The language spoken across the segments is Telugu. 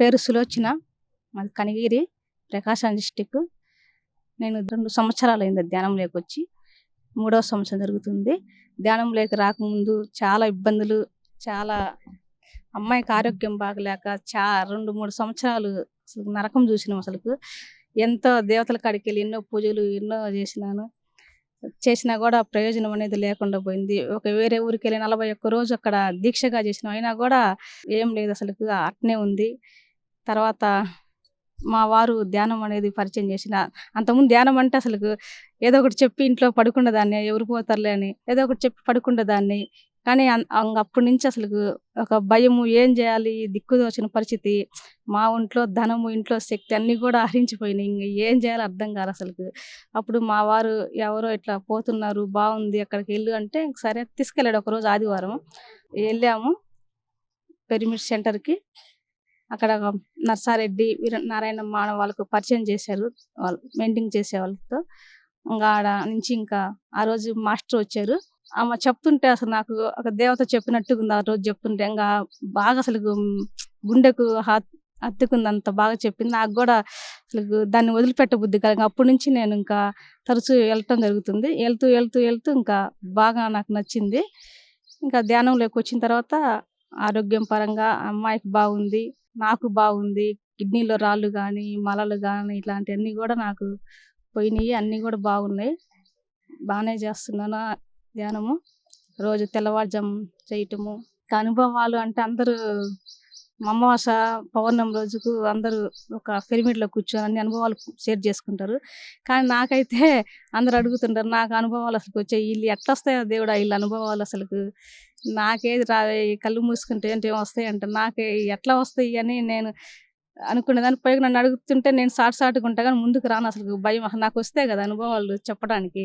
పేరు సులోచన. మాది కనిగిరి ప్రకాశం డిస్టిక్ నేను రెండు సంవత్సరాలు అయింది ధ్యానంలోకి వచ్చి మూడవ సంవత్సరం జరుగుతుంది. ధ్యానంలోకి రాకముందు చాలా ఇబ్బందులు చాలా అమ్మాయికి ఆరోగ్యం బాగలేక చా రెండు మూడు సంవత్సరాలు అసలు నరకం చూసినాం అసలు ఎంతో దేవతల కాడికి వెళ్ళి ఎన్నో పూజలు ఎన్నో చేసినాను. చేసినా కూడా ప్రయోజనం అనేది లేకుండా పోయింది. ఒక వేరే ఊరికి వెళ్ళి నలభై ఒక్క రోజు అక్కడ దీక్షగా చేసిన. అయినా కూడా ఏం లేదు అసలు అట్నే ఉంది. తర్వాత మా వారు ధ్యానం అనేది పరిచయం చేసిన అంతకుముందు ధ్యానం అంటే అసలు ఏదో ఒకటి చెప్పి ఇంట్లో పడుకున్నదాన్ని ఎవరు పోతారులే అని ఏదో ఒకటి చెప్పి పడుకున్నదాన్ని కానీ అంగ అప్పటి నుంచి అసలు ఒక భయము ఏం చేయాలి? దిక్కుదోచిన పరిస్థితి. మా ఒంట్లో ధనము ఇంట్లో శక్తి అన్నీ కూడా హరించిపోయినాయి ఇంక ఏం చేయాలో అర్థం కాదు అసలు అప్పుడు మా వారు ఎవరో ఇట్లా పోతున్నారు బాగుంది అక్కడికి వెళ్ళు అంటే సరే తీసుకెళ్ళాడు. ఒకరోజు ఆదివారం వెళ్ళాము పెరిమిట్ సెంటర్కి. అక్కడ నర్సారెడ్డి వీర నారాయణమ్మ వాళ్ళకు పరిచయం చేశారు. వాళ్ళు మెయింటైన్ చేసే వాళ్ళతో. ఇంకా ఆడ నుంచి ఇంకా ఆ రోజు మాస్టర్ వచ్చారు. ఆమె చెప్తుంటే అసలు నాకు ఒక దేవత చెప్పినట్టుగా ఉంది ఆ రోజు చెప్తుంటే. ఇంకా బాగా అసలు గుండెకు హత్- హత్తుకుంది అంత బాగా చెప్పింది. నాకు కూడా అసలు దాన్ని వదిలిపెట్ట బుద్ధి కాదు అప్పటి నుంచి నేను ఇంకా తరచూ వెళ్ళటం జరుగుతుంది. వెళ్తూ వెళ్తూ వెళ్తూ ఇంకా బాగా నాకు నచ్చింది. ఇంకా ధ్యానంలోకి వచ్చిన తర్వాత ఆరోగ్యం పరంగా అమ్మాయికి బాగుంది. నాకు బాగుంది. కిడ్నీలో రాళ్ళు కానీ మలలు కానీ ఇట్లాంటివన్నీ కూడా నాకు పోయినాయి. అన్నీ కూడా బాగున్నాయి. బాగానే చేస్తున్నాను ధ్యానము. రోజు తెల్లవారుజాము చేయటము. అనుభవాలు అంటే అందరూ అమావాస పౌర్ణమి రోజుకు అందరూ ఒక పిరమిడ్లో కూర్చొని అన్ని అనుభవాలు షేర్ చేసుకుంటారు. కానీ నాకైతే అందరు అడుగుతుంటారు నాకు అనుభవాలు అసలు వచ్చాయి వీళ్ళు ఎట్లా వస్తాయో దేవుడా వీళ్ళ అనుభవాలు అసలు నాకేది రా కళ్ళు మూసుకుంటే ఏంటి ఏం వస్తాయి అంటే. నాకే ఎట్లా వస్తాయి అని నేను అనుకునే దాని పైగా నన్ను అడుగుతుంటే నేను సాటు సాటుగా ఉంటా కానీ ముందుకు రాను అసలు భయం నాకు వస్తే కదా అనుభవాలు చెప్పడానికి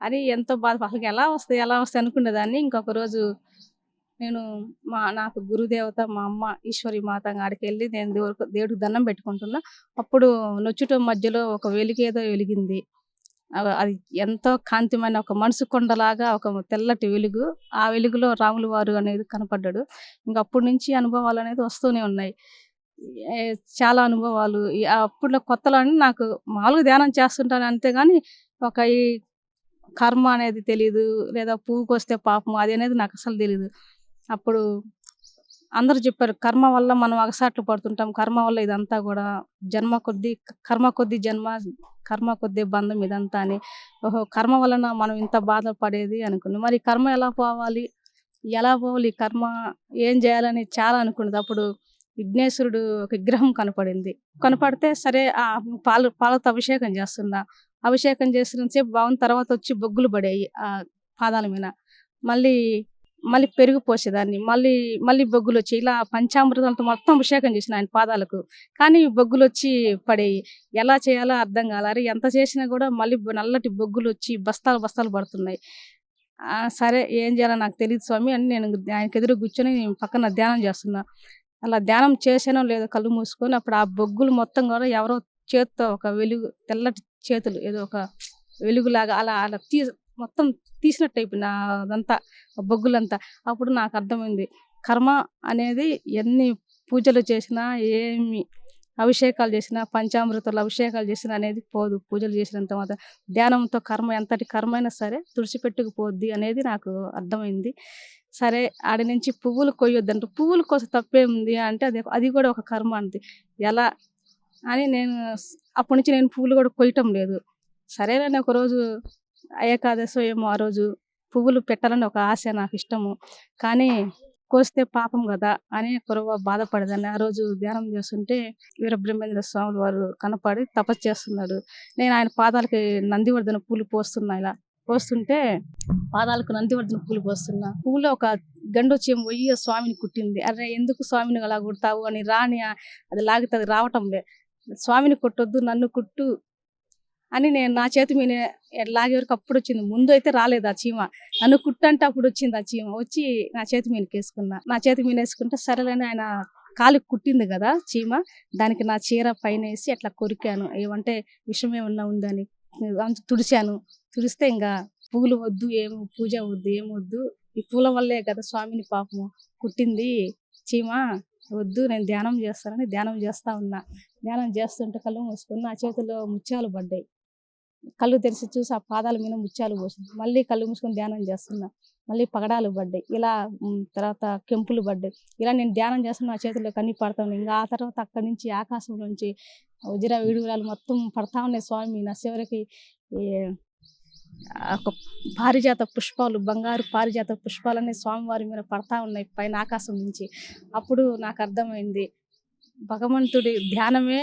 అని ఎంతో బాధ. అసలు ఎలా వస్తాయి ఎలా వస్తాయి అనుకునేదాన్ని ఇంకొక రోజు నేను మా నాకు గురుదేవత మా అమ్మ ఈశ్వరి మాత ఆడికి వెళ్ళి నేను దేవుడికి దేవుడికి దండం పెట్టుకుంటున్నా. అప్పుడు నొచ్చుట మధ్యలో ఒక వెలుగు ఏదో వెలిగింది. అది ఎంతో కాంతిమైన ఒక మనసు కొండలాగా ఒక తెల్లటి వెలుగు. ఆ వెలుగులో రాములు వారు అనేది కనపడ్డాడు. ఇంకా అప్పటి నుంచి అనుభవాలు అనేది వస్తూనే ఉన్నాయి. చాలా అనుభవాలు. ఈ అప్పుడులో కొత్తలో నాకు మామూలుగా ధ్యానం చేస్తుంటాను అంతేగాని ఒక ఈ కర్మ అనేది తెలియదు లేదా పువ్వుకి వస్తే పాపం అది అనేది నాకు అసలు తెలియదు అప్పుడు అందరూ చెప్పారు కర్మ వల్ల మనం అగసాట్లు పడుతుంటాం. కర్మ వల్ల ఇదంతా కూడా జన్మ కొద్దీ కర్మ కొద్దీ జన్మ కర్మ కొద్దీ బంధం ఇదంతా అని. ఓహో కర్మ వలన మనం ఇంత బాధపడేది అనుకున్నాం. మరి కర్మ ఎలా పోవాలి? ఎలా పోవాలి కర్మ? ఏం చేయాలని చాలా అనుకున్నది. అప్పుడు విఘ్నేశ్వరుడు ఒక విగ్రహం కనపడింది. కనపడితే సరే ఆ పాలు పాలతో అభిషేకం చేస్తున్నా. అభిషేకం చేసిన సేపు బాగున్న తర్వాత వచ్చి బొగ్గులు పడాయి ఆ పాదాల మీద. మళ్ళీ మళ్ళీ పెరుగు పోసేదాన్ని. మళ్ళీ మళ్ళీ బొగ్గులు వచ్చి ఇలా పంచామృతంతో మొత్తం అభిషేకం చేసిన ఆయన పాదాలకు. కానీ బొగ్గులు వచ్చి పడేయి. ఎలా చేయాలో అర్థం కాలేదు ఎంత చేసినా కూడా మళ్ళీ నల్లటి బొగ్గులు వచ్చి బస్తాలు బస్తాలు పడుతున్నాయి. సరే ఏం చేయాలో నాకు తెలియదు స్వామి అని నేను ఆయనకి ఎదురు కూర్చొని పక్కన ధ్యానం చేస్తున్నా. అలా ధ్యానం చేసానో లేదో కళ్ళు మూసుకొని అప్పుడు ఆ బొగ్గులు మొత్తం కూడా ఎవరో చేత్తో ఒక వెలుగు తెల్లటి చేతులు ఏదో ఒక వెలుగులాగా అలా అలా తీ మొత్తం తీసినట్టు అయిపోయింది. అదంతా ఆ బొగ్గులంతా. అప్పుడు నాకు అర్థమైంది కర్మ అనేది ఎన్ని పూజలు చేసినా ఏమి అభిషేకాలు చేసినా పంచామృతాలు అభిషేకాలు చేసినా అనేది పోదు. పూజలు చేసినంత మాత్రం ధ్యానంతో కర్మ ఎంతటి కర్మ అయినా సరే తుడిచిపెట్టుకుపోద్ది అనేది నాకు అర్థమైంది. సరే ఆడి నుంచి పువ్వులు కొయ్యొద్దంట. పువ్వుల కోసం తప్పేముంది అంటే అది అది కూడా ఒక కర్మ అంది ఎలా అని నేను అప్పటి నుంచి నేను పువ్వులు కూడా కొయ్యటం లేదు. సరేనని ఒకరోజు ఏకాదశి ఏమో ఆ రోజు పువ్వులు పెట్టాలని ఒక ఆశ నాకు ఇష్టము. కానీ కోస్తే పాపం కదా అని కురవ బాధపడదని ఆ రోజు ధ్యానం చేస్తుంటే వీరబ్రహ్మేంద్ర స్వాములు వారు కనపడి తపస్సు చేస్తున్నాడు. నేను ఆయన పాదాలకి నందివర్ధన పూలు పోస్తున్నా ఇలా. పోస్తుంటే పాదాలకు నందివర్ధన పూలు పోస్తున్నా. పూలో ఒక గండు వచ్చి పోయి స్వామిని కుట్టింది. అరే ఎందుకు స్వామిని అలా కుడతావు అని రాని అది లాగితే అది రావటంలే స్వామిని కుట్టొద్దు నన్ను కుట్టు అని నేను నా చేతి మీద లాగే వరకు అప్పుడు వచ్చింది. ముందు అయితే రాలేదు ఆ చీమ. నన్ను కుట్టంటే అప్పుడు వచ్చింది ఆ చీమ. వచ్చి నా చేతి మీదకి వేసుకున్నా. నా చేతి మీద వేసుకుంటే సరేలేని ఆయన కాలు కుట్టింది కదా చీమ. దానికి నా చీర పైన వేసి అట్లా కొరికాను. ఏమంటే విషం ఏమన్నా ఉందని అంత తుడిచాను. తుడిస్తే ఇంకా పూలు వద్దు ఏం పూజ వద్దు ఏం వద్దు. ఈ పూల వల్లే కదా స్వామిని పాపము కుట్టింది చీమ. వద్దు నేను ధ్యానం చేస్తానని ధ్యానం చేస్తా ఉన్నా. ధ్యానం చేస్తుంటే కళ్ళు మూసుకుని నా చేతిలో ముత్యాలు పడ్డాయి. కళ్ళు తెరిచి చూసి ఆ పాదాల మీద ముత్యాలు పోసింది మళ్ళీ కళ్ళు మూసుకొని ధ్యానం చేస్తున్నా. మళ్ళీ పగడాలు పడ్డాయి. ఇలా తర్వాత కెంపులు పడ్డాయి. ఇలా నేను ధ్యానం చేస్తున్న నా చేతిలో కన్నీ పడతాను ఇంకా ఆ తర్వాత అక్కడి నుంచి ఆకాశం నుంచి వజ్ర విడుగురాలు మొత్తం పడతా ఉన్నాయి స్వామి. నా చివరికి ఈ ఒక పారిజాత పుష్పాలు బంగారు పారిజాత పుష్పాలన్నీ స్వామివారి మీద పడతా ఉన్నాయి పైన ఆకాశం నుంచి. అప్పుడు నాకు అర్థమైంది భగవంతుడి ధ్యానమే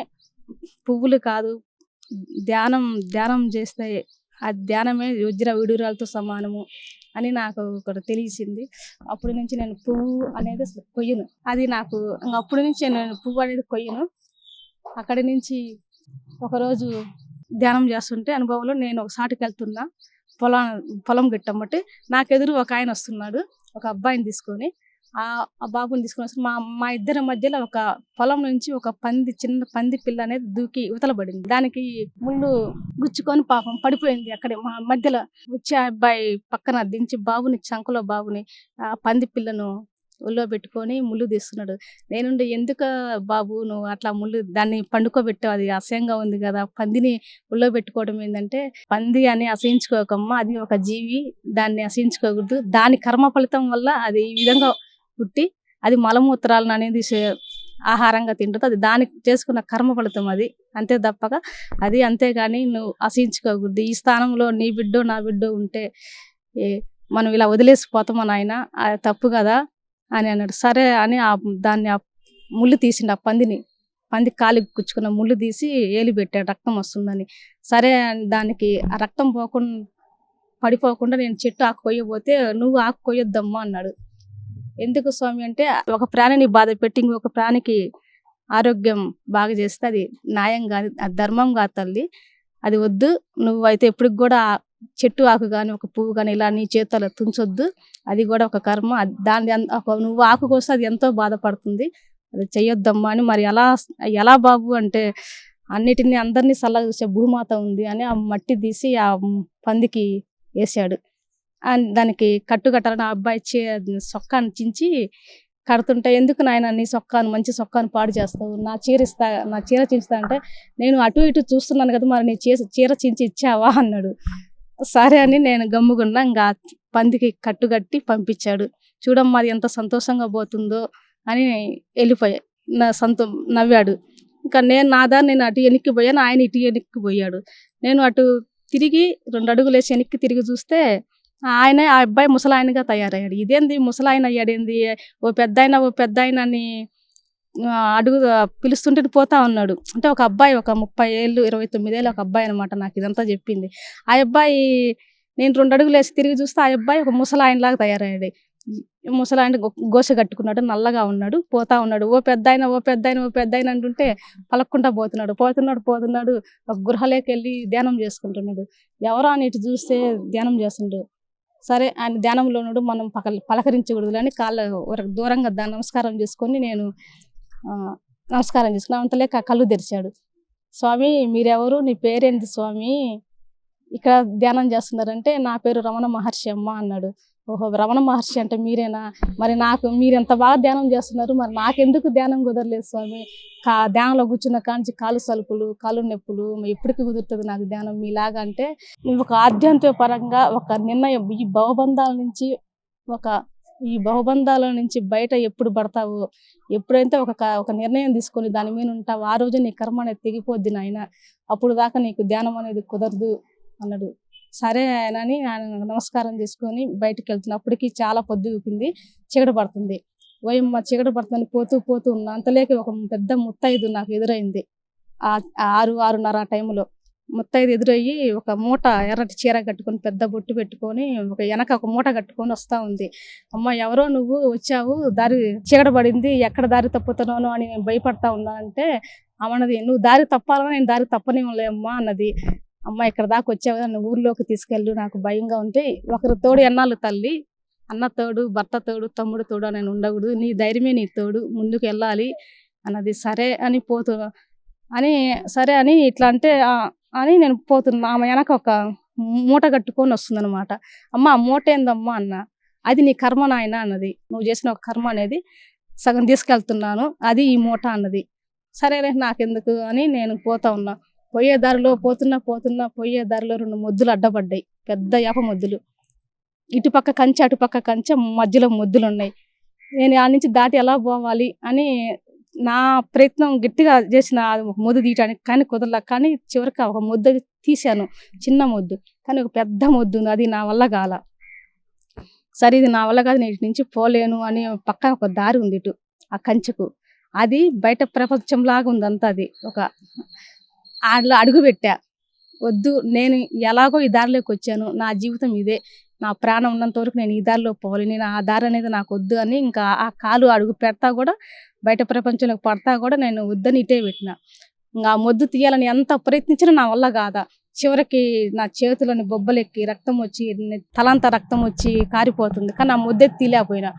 పువ్వులు కాదు ధ్యానం ధ్యానం చేస్తే ఆ ధ్యానమే వజ్ర విడురాలతో సమానము అని నాకు ఒకటి తెలిసింది. అప్పటి నుంచి నేను పువ్వు అనేది అసలు కొయ్యను. అది నాకు అప్పటి నుంచి నేను పువ్వు అనేది కొయ్యను. అక్కడి నుంచి ఒకరోజు ధ్యానం చేస్తుంటే అనుభవంలో నేను ఒక సాటికి వెళ్తున్నా. పొలం పొలం బట్టి నాకెదురు ఒక ఆయన వస్తున్నాడు. ఒక అబ్బాయిని తీసుకొని ఆ బాబుని తీసుకొని వస్తే మా మా ఇద్దరి మధ్యలో ఒక పొలం నుంచి ఒక పంది చిన్న పంది పిల్ల అనేది దూకి ఉతలబడింది. పడింది దానికి ముళ్ళు గుచ్చుకొని పాపం పడిపోయింది అక్కడే. మా మధ్యలో వచ్చే ఆ అబ్బాయి పక్కన దించి బాబుని చంకలో బాబుని ఆ పంది పిల్లను ఒళ్ళో పెట్టుకొని ముళ్ళు తీస్తున్నాడు. నేనుండి ఎందుకు బాబు నువ్వు అట్లా ముళ్ళు దాన్ని పండుకోబెట్టావు? అది అసహ్యంగా ఉంది కదా. పందిని ఒళ్ళో పెట్టుకోవడం ఏంటంటే పంది అని అసహించుకోకమ్మా అది ఒక జీవి దాన్ని అసహించుకోకూడదు. దాని కర్మ ఫలితం వల్ల అది ఈ విధంగా పుట్టి అది మలమూత్రాలను అనేది ఆహారంగా తింటుంది. అది దానికి చేసుకున్న కర్మ ఫలితం అది. అంతే తప్పక అది అంతేగాని నువ్వు అసహించుకోకూడదు. ఈ స్థానంలో నీ బిడ్డో నా బిడ్డో ఉంటే ఏ మనం ఇలా వదిలేసిపోతామా నాయన అది తప్పు కదా అని అన్నాడు. సరే అని ఆ దాన్ని ఆ ముళ్ళు తీసిండు. ఆ పందిని పంది కాలికి కుచ్చుకున్న ముళ్ళు తీసి ఏలి పెట్టాడు రక్తం వస్తుందని. సరే అని దానికి ఆ రక్తం పోకుండా పడిపోకుండా నేను చెట్టు ఆకు కొయ్యబోతే నువ్వు ఆకు కొయ్యొద్దమ్మా అన్నాడు. ఎందుకు స్వామి అంటే ఒక ప్రాణిని బాధ పెట్టి ఇంకొక ప్రాణికి ఆరోగ్యం బాగా చేస్తే అది న్యాయం కాదు అది ధర్మం కాదు తల్లి. అది వద్దు. నువ్వైతే ఎప్పటికి కూడా చెట్టు ఆకు కానీ ఒక పువ్వు కానీ ఇలా నీ చేతుల తుంచొద్దు. అది కూడా ఒక కర్మ. అది దాని ఒక నువ్వు ఆకు కోసం అది ఎంతో బాధపడుతుంది. అది చెయ్యొద్దమ్మా అని మరి ఎలా ఎలా బాబు అంటే అన్నిటిని అందరినీ సల్లగా చూసే భూమాత ఉంది అని ఆ మట్టి తీసి ఆ పందికి వేసాడు. దానికి కట్టు కట్టాలని ఆ అబ్బాయి చే సొక్కాన్ని చించి కడుతుంటే ఎందుకు నాయన నీ సొక్కాను మంచి సొక్కాను పాడు చేస్తావు? నా చీర ఇస్తా నా చీర చించుతా అంటే నేను అటు ఇటు చూస్తున్నాను కదా మరి నీ చీర చీర చించి ఇచ్చావా? అన్నాడు. సరే అని నేను గమ్ముకున్నా ఇంకా పందికి కట్టుకట్టి పంపించాడు. చూడమ్మా అది ఎంత సంతోషంగా పోతుందో అని వెళ్ళిపోయా. నా సంతో నవ్వాడు. ఇంకా నేను నా దారి నేను అటు వెనక్కి పోయాను ఆయన ఇటు వెనక్కి పోయాడు. నేను అటు తిరిగి రెండు అడుగులు వేసి వెనక్కి తిరిగి చూస్తే ఆయన ఆ అబ్బాయి ముసలాయనగా తయారయ్యాడు. ఇదేంది? ముసలాయన అయ్యాడేంది? ఓ పెద్ద ఓ పెద్ద అని అడుగు పిలుస్తుంటే పోతా ఉన్నాడు. అంటే ఒక అబ్బాయి ఒక ముప్పై ఏళ్ళు ఇరవై తొమ్మిది ఏళ్ళు ఒక అబ్బాయి అనమాట నాకు ఇదంతా చెప్పింది. ఆ అబ్బాయి నేను రెండు అడుగులు వేసి తిరిగి చూస్తే ఆ అబ్బాయి ఒక ముసలాయనలాగా తయారయ్యాడు. ముసలాయన గో- గోస కట్టుకున్నాడు నల్లగా ఉన్నాడు పోతా ఉన్నాడు. ఓ పెద్ద ఓ పెద్ద ఓ పెద్ద అంటుంటే పలక్కుండా పోతున్నాడు. పోతున్నాడు పోతున్నాడు ఒక గృహలోకి వెళ్ళి ధ్యానం చేసుకుంటున్నాడు. ఎవరో అని ఇటు చూస్తే ధ్యానం చేస్తుండు. సరే ఆయన ధ్యానంలో ఉన్నాడు మనం పక పలకరించకూడదు అని కాళ్ళ దూరంగా నమస్కారం చేసుకొని నేను ఆ, నమస్కారం చేసుకున్నాను. అంతలేక కళ్ళు తెరిచాడు. స్వామి మీరెవరు? నీ పేరేంటి స్వామి? ఇక్కడ ధ్యానం చేస్తున్నారంటే నా పేరు రమణ మహర్షి అమ్మ అన్నాడు. ఓహో రమణ మహర్షి అంటే మీరేనా? మరి నాకు మీరు ఎంత బాగా ధ్యానం చేస్తున్నారు? మరి నాకెందుకు ధ్యానం కుదరలేదు స్వామి? కా ధ్యానంలో కూర్చున్న కాంచి కాలు సలుపులు కాలు నొప్పులు ఎప్పటికి కుదురుతుంది నాకు ధ్యానం. మీలాగా అంటే ఒక ఆధ్యాత్మిక పరంగా ఒక నిర్ణయం ఈ భవబంధాల నుంచి ఒక ఈ బహుబంధాల నుంచి బయట ఎప్పుడు పడతావు? ఎప్పుడైతే ఒక ఒక నిర్ణయం తీసుకొని దాని మీద ఉంటావు ఆ రోజు నీ కర్మ అనేది తెగిపోద్ది నాయన. అప్పుడు దాకా నీకు ధ్యానం అనేది కుదరదు అన్నాడు సరే ఆయన ఆయన నమస్కారం చేసుకొని బయటికి వెళ్తున్నప్పటికీ చాలా పొద్దు ఊపింది చీకటి పడుతుంది. ఓయమ్మ చీకటి పడుతుంది పోతూ పోతూ ఉన్న అంతలేక ఒక పెద్ద ముత్తైదు నాకు ఎదురైంది. ఆ ఆరు ఆరున్నర ఆ టైంలో ముత్తైదు ఎదురయ్యి ఒక మూట ఎర్రటి చీర కట్టుకొని పెద్ద బొట్టు పెట్టుకొని ఒక వెనక ఒక మూట కట్టుకొని వస్తూ ఉంది. అమ్మ ఎవరో నువ్వు వచ్చావు దారి చీకటి పడింది ఎక్కడ దారి తప్పుతున్నాను అని నేను భయపడతా ఉన్నా అంటే అమ్మన్నది నువ్వు దారి తప్పాలని నేను దారి తప్పనివ్వలే అమ్మా అన్నది. అమ్మ ఇక్కడ దాకా వచ్చావు కదా నువ్వు ఊర్లోకి తీసుకెళ్ళు నాకు భయంగా ఉంటే ఒకరి తోడు ఎన్నాళ్ళు తల్లి? అన్న తోడు భర్త తోడు తమ్ముడు తోడు నేను ఉండకూడదు. నీ ధైర్యమే నీ తోడు ముందుకు వెళ్ళాలి అన్నది సరే అని పోతు అని సరే అని ఇట్లా అంటే అని నేను పోతున్నా. ఆమె వెనక ఒక మూట కట్టుకొని వస్తుందన్నమాట. అమ్మ ఆ మూట ఏందమ్మా అన్న? అది నీ కర్మ నాయన అన్నది. నువ్వు చేసిన ఒక కర్మ అనేది సగం తీసుకెళ్తున్నాను అది ఈ మూట అన్నది. సరేలే నాకెందుకు అని నేను పోతా ఉన్నా. పోయే దారిలో పోతున్నా పోతున్నా పోయే దారిలో రెండు మొద్దులు అడ్డపడ్డాయి. పెద్ద యాప మొద్దులు. ఇటుపక్క కంచె అటుపక్క కంచె మధ్యలో మొద్దులు ఉన్నాయి. నేను ఆ నుంచి దాటి ఎలా పోవాలి అని నా ప్రయత్నం గట్టిగా చేసిన ఒక మొద్దు తీయటానికి కానీ కుదరలే కానీ చివరికి ఒక మొద్దు తీశాను. చిన్న మొద్దు. కానీ ఒక పెద్ద మొద్దు ఉంది. అది నా వల్ల కాల. సరే ఇది నా వల్ల కాదు. నేను నుంచి పోలేను అని పక్కన ఒక దారి ఉంది ఇటు ఆ కంచెకు. అది బయట ప్రపంచంలాగా ఉంది అంతా అది. ఒక అందులో అడుగు పెట్టా. వద్దు నేను ఎలాగో ఈ దారిలోకి వచ్చాను. నా జీవితం ఇదే. నా ప్రాణం ఉన్నంత వరకు నేను ఈ దారిలో పోవాలి. నేను ఆ దారి అనేది నాకు వద్దు అని ఇంకా ఆ కాలు అడుగు పెడతా కూడా బయట ప్రపంచంలోకి పడతా కూడా నేను వద్దని ఇటే పెట్టిన. ఇంకా మొద్దు తీయాలని ఎంత ప్రయత్నించినా నా వల్ల కాదా. చివరికి నా చేతులని బొబ్బలెక్కి రక్తం వచ్చి తలంతా రక్తం వచ్చి కారిపోతుంది. కానీ ఆ ముద్ద తీలేకపోయినా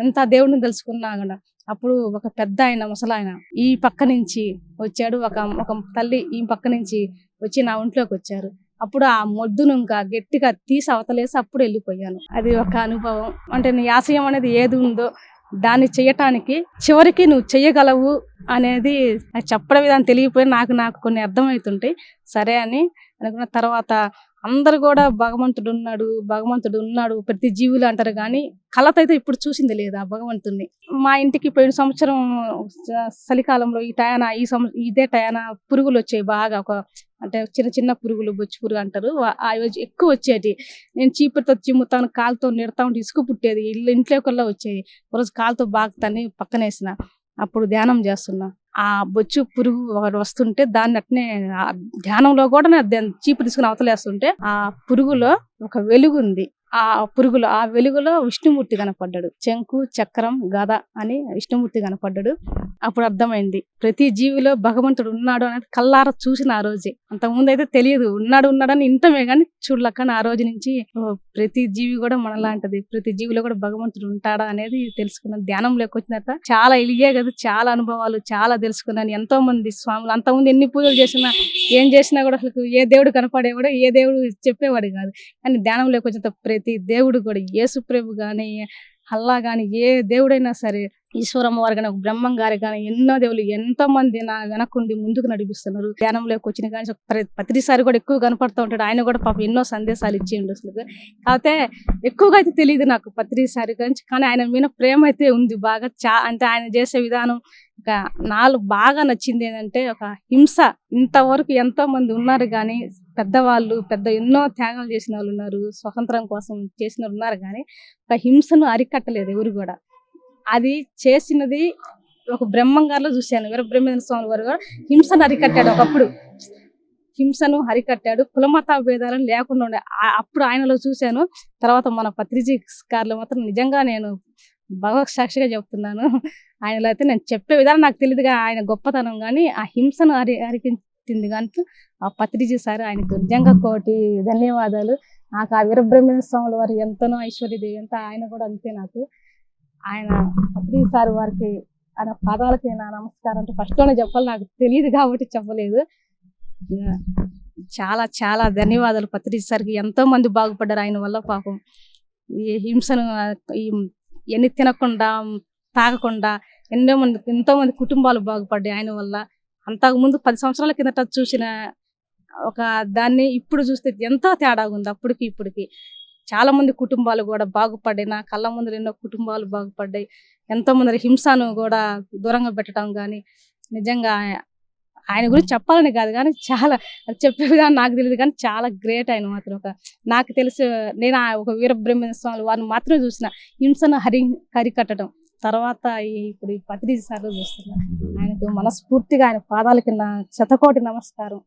ఎంత దేవుడిని తెలుసుకున్నా కూడా. అప్పుడు ఒక పెద్ద ఆయన ముసలాయన ఈ పక్క నుంచి వచ్చాడు. ఒక ఒక తల్లి ఈ పక్క నుంచి వచ్చి నా ఒంట్లోకి వచ్చారు. అప్పుడు ఆ మొద్దును ఇంకా గట్టిగా తీసి అవతలేసి అప్పుడు వెళ్ళిపోయాను. అది ఒక అనుభవం. అంటే నీ ఆశయం అనేది ఏది ఉందో దాన్ని చేయటానికి చివరికి నువ్వు చేయగలవు అనేది చెప్పడం విధానం తెలియపోయి నాకు నాకు కొన్ని అర్థమవుతుంటాయి. సరే అని అనుకున్న తర్వాత అందరు కూడా భగవంతుడు ఉన్నాడు భగవంతుడు ఉన్నాడు ప్రతి జీవులు అంటారు కానీ కలత అయితే ఇప్పుడు చూసింది లేదు ఆ భగవంతుడిని మా ఇంటికి పోయిన సంవత్సరం చలికాలంలో ఈ టయాన ఈ సంవ ఇదే టయాన పురుగులు వచ్చాయి బాగా. ఒక అంటే చిన్న చిన్న పురుగులు బొచ్చు పురుగు అంటారు. ఆ రోజు ఎక్కువ వచ్చేటి. నేను చీపురుతో చిమ్ముతాను కాలుతో నిడతా ఉంటే ఇసుక పుట్టేది. ఇల్లు ఇంట్లో కల్లా వచ్చేది. ఒకరోజు కాలుతో బాగుతాను పక్కనేసిన. అప్పుడు ధ్యానం చేస్తున్నా. ఆ బొచ్చు పురుగు ఒకటి వస్తుంటే దాన్ని అట్నే ఆ ధ్యానంలో కూడా నేను చీపు తీసుకుని అవతలేస్తుంటే ఆ పురుగులో ఒక వెలుగు ఉంది. ఆ పురుగులో ఆ వెలుగులో విష్ణుమూర్తి కనపడ్డాడు. శంకు చక్రం గద అని విష్ణుమూర్తి కనపడ్డాడు. అప్పుడు అర్థమైంది ప్రతి జీవిలో భగవంతుడు ఉన్నాడు అనేది కల్లార చూసిన ఆ రోజే. అంతకుముందు అయితే తెలియదు ఉన్నాడు ఉన్నాడని ఇంటమే కానీ చూడలేకని ఆ రోజు నుంచి ప్రతి జీవి కూడా మనలాంటిది ప్రతి జీవిలో కూడా భగవంతుడు ఉంటాడా అనేది తెలుసుకున్నాను ధ్యానంలోకి వచ్చిన తర్వాత చాలా ఇలిగే కదా చాలా అనుభవాలు చాలా తెలుసుకున్నాను. ఎంతో మంది స్వాములు అంతకుముందు ఎన్ని పూజలు చేసినా ఏం చేసినా కూడా అసలు ఏ దేవుడు కనపడేవాడు ఏ దేవుడు చెప్పేవాడు కాదు. కానీ ధ్యానంలోకి వచ్చిన ప్రతి ప్రతి దేవుడు కూడా యేసుప్రభు కానీ అల్లా కానీ ఏ దేవుడైనా సరే ఈశ్వరమ్మ వారు కానీ బ్రహ్మం గారు కానీ ఎన్నో దేవుళ్ళు ఎంతో మంది నా వెనకుండి ముందుకు నడిపిస్తున్నారు. ధ్యానంలోకి వచ్చిన కానీ ప్రతిసారి కూడా ఎక్కువ కనపడుతూ ఉంటాడు. ఆయన కూడా పాపం ఎన్నో సందేశాలు ఇచ్చిండు అసలు కాకపోతే ఎక్కువగా అయితే తెలియదు నాకు ప్రతిసారి గురించి కానీ ఆయన మీద ప్రేమ అయితే ఉంది బాగా. చా అంటే ఆయన చేసే విధానం ఒక నాలుగు బాగా నచ్చింది ఏంటంటే ఒక హింస. ఇంతవరకు ఎంతో మంది ఉన్నారు కానీ పెద్దవాళ్ళు పెద్ద ఎన్నో త్యాగాలు చేసిన వాళ్ళు ఉన్నారు స్వతంత్రం కోసం చేసిన ఉన్నారు కానీ ఒక హింసను అరికట్టలేదు ఎవరు కూడా. అది చేసినది ఒక బ్రహ్మంగారులో చూశాను. వీర బ్రహ్మేంద్ర స్వామి వారు కూడా హింసను అరికట్టాడు ఒకప్పుడు. హింసను హరికట్టాడు కులమత భేదాలను లేకుండా ఉండే ఆ- అప్పుడు ఆయనలో చూశాను. తర్వాత మన పత్రిజీ గారిలో మాత్రం నిజంగా నేను భగవత్ సాక్షిగా చెప్తున్నాను. ఆయనలో అయితే నేను చెప్పే విధానం నాకు తెలియదుగా ఆయన గొప్పతనం కానీ ఆ హింసను అరి అరికించింది కానీ ఆ పత్రిజీ సార్ ఆయన నిజంగా కోటి ధన్యవాదాలు. నాకు ఆ వీరబ్రహ్మేంద్ర స్వాముల వారు ఎంతనో ఐశ్వర్యదేవి ఎంత ఆయన కూడా అంతే నాకు. ఆయన పత్రిజీ సార్ వారికి ఆయన పాదాలకి నా నమస్కారం అంటే ఫస్ట్లోనే చెప్పాలి నాకు తెలియదు కాబట్టి చెప్పలేదు. చాలా చాలా ధన్యవాదాలు పత్రిజీ సార్కి. ఎంతో మంది బాగుపడ్డారు ఆయన వల్ల పాపం. ఈ హింసను ఈ ఎన్ని తినకుండా తాగకుండా ఎన్నో మంది ఎంతో మంది కుటుంబాలు బాగుపడ్డాయి ఆయన వల్ల. అంతకుముందు పది సంవత్సరాల కిందట చూసిన ఒక దాన్ని ఇప్పుడు చూస్తే ఎంతో తేడా ఉంది. అప్పటికి ఇప్పటికి చాలా మంది కుటుంబాలు కూడా బాగుపడ్డాయి. నా కళ్ళ ముందు ఎన్నో కుటుంబాలు బాగుపడ్డాయి. ఎంతో మంది హింసను కూడా దూరంగా పెట్టడం కానీ నిజంగా ఆయన గురించి చెప్పాలని కాదు కానీ చాలా చెప్పే విధానం నాకు తెలియదు కానీ చాలా గ్రేట్ ఆయన మాత్రం. ఒక నాకు తెలిసి నేను ఒక వీరబ్రహ్మ స్వామి వారిని మాత్రమే చూసిన. హింసను హరి హరికట్టడం తర్వాత ఇప్పుడు ఈ పత్రిజీ సార్లు చూస్తున్నాను ఆయనకు మనస్ఫూర్తిగా ఆయన పాదాల కింద శతకోటి నమస్కారం.